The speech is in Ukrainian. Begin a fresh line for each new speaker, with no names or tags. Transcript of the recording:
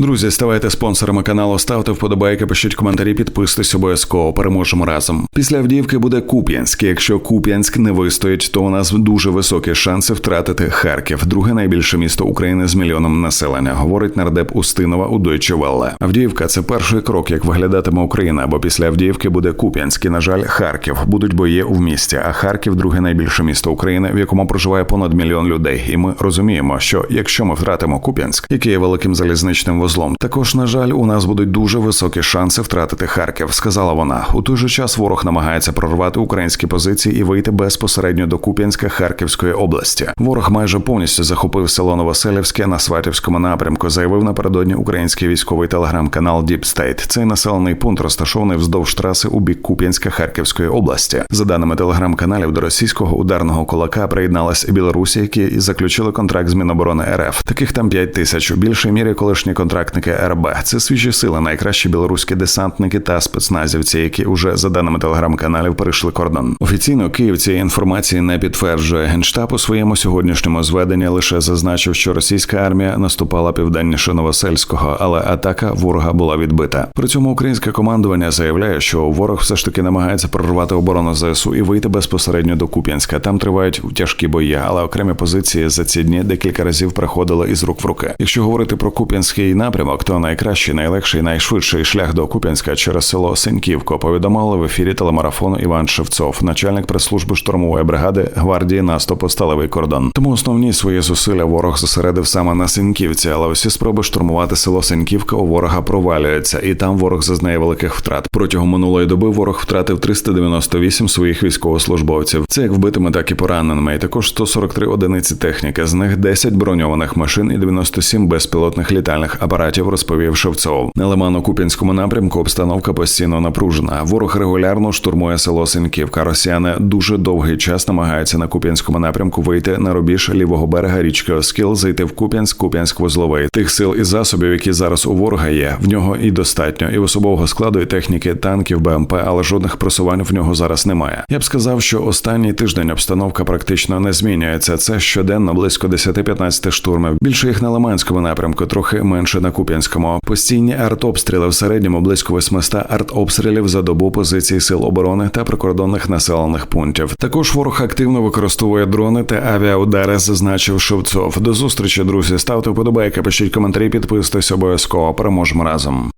Друзі, ставайте спонсорами каналу, ставте вподобайки, пишіть коментарі, підписуйтесь обов'язково. Переможемо разом. Після Авдіївки буде Куп'янськ. Якщо Куп'янськ не вистоїть, то у нас дуже високі шанси втратити Харків, друге найбільше місто України з мільйоном населення. Говорить нардеп Устинова у Deutsche Welle. Авдіївка це перший крок, як виглядатиме Україна. Бо після Авдіївки буде Куп'янськ і, на жаль, Харків. Будуть бої в місті. А Харків друге найбільше місто України, в якому проживає понад мільйон людей. І ми розуміємо, що якщо ми втратимо Куп'янськ, який є великим залізничним вузлом, також на жаль, у нас будуть дуже високі шанси втратити Харків. Сказала вона. У той же час ворог намагається прорвати українські позиції і вийти безпосередньо до Куп'янська Харківської області. Ворог майже повністю захопив село Новоселівське на Сватівському напрямку. Заявив напередодні український військовий телеграм-канал State. Цей населений пункт розташований вздовж траси у бік Куп'янська Харківської області. За даними телеграм-каналів, до російського ударного кулака приєдналась і Білорусі, які заключили контракт з Міноборони РФ. Таких там 5 тисяч. У більшій мірі колишні контрактники РБ. Це свіжі сили, найкращі білоруські десантники та спецназівці, які уже за даними телеграм-каналів перейшли кордон. Офіційно Київ цієї інформації не підтверджує. Генштаб у своєму сьогоднішньому зведенні лише зазначив, що російська армія наступала південніше Новосельського, але атака ворога була відбита. При цьому українське командування заявляє, що ворог все ж таки намагається прорвати оборону ЗСУ і вийти безпосередньо до Куп'янська. Там тривають тяжкі бої, але окремі позиції за ці дні декілька разів приходили із рук в руки. Якщо говорити про Куп'янський напрямок, то найкращий, найлегший, найшвидший шлях до Куп'янська через село Синьківко повідомили в ефірі телемарафону Іван Шевцов, начальник прес-служби штурмової бригади гвардії наступу Сталевий кордон. Тому основні свої зусилля ворог зосередив саме на Синьківці, але усі спроби штурмувати село Синьківка у ворога провалюються, і там ворог зазнає великих втрат. Протягом минулої доби ворог втратив 398 своїх військовослужбовців. Це як вбитими, так і пораненими. І також 143 одиниці техніки. З них 10 броньованих машин і 97 безпілотних літальних апаратів. Розповів Шевцов. На Лимано-Куп'янському напрямку обстановка постійно напружена. Ворог регулярно штурмує село Синьківка. Росіяни дуже довгий час намагаються на Куп'янському напрямку вийти на рубіж лівого берега річки Оскіл, зайти в Куп'янськ, Куп'янськ вузловий. Тих сил і засобів, які зараз у ворога є, в нього і достатньо, і особового складу, і техніки, танків, БМП, але жодних просувань в нього зараз немає. Я б сказав, що останній тиждень обстановка практично не змінюється. Це щоденно близько 10-15 штурмів. Більше їх на Лиманському напрямку, трохи менше на Куп'янському. Постійні артобстріли в середньому близько 800 артобстрілів за добу позицій сил оборони та прикордонних населених пунктів. Також ворог активно використовує дрони та авіаудари, зазначив Шевцов. До зустрічі, друзі. Ставте вподобайки, пишіть коментарі, підписуйтесь обов'язково. Переможемо разом.